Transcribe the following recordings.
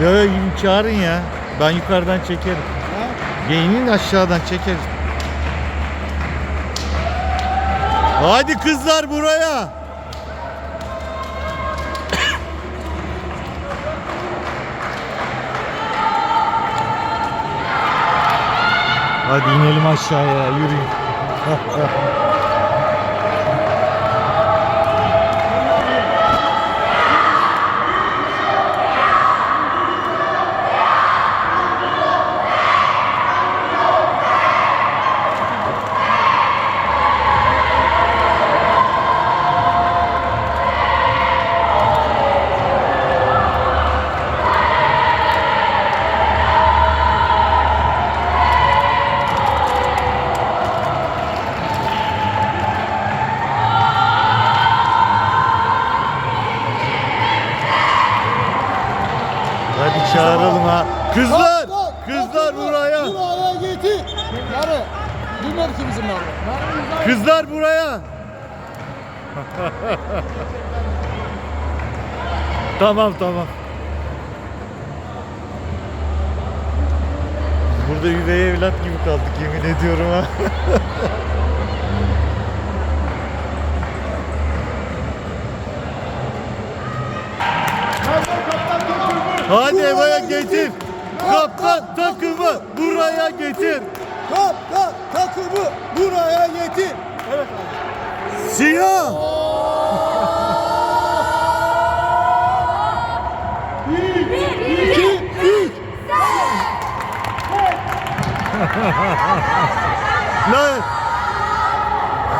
Ya ya çağırın ya. Ben yukarıdan çekerim. Ha? Geyinin aşağıdan çekeriz. Hadi kızlar buraya. Hadi inelim aşağıya yürüyün. çağıralım ha. Kızlar! Kızlar buraya! Buraya getir. Narı. Bilmedi ki bizim uzak. Kızlar buraya! tamam tamam. Burada üvey evlat gibi kaldık yemin ediyorum ha. Hadi Eva'ya getir. Kaptan takımı buraya getir. Kaptan takımı buraya getir. Evet abi. Siyah. İki, üç. Lan.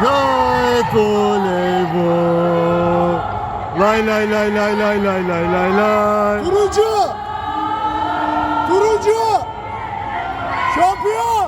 Gayet voleybol. Lay lay lay lay lay lay lay lay lay. Turuncu. Turuncu. Şampiyon.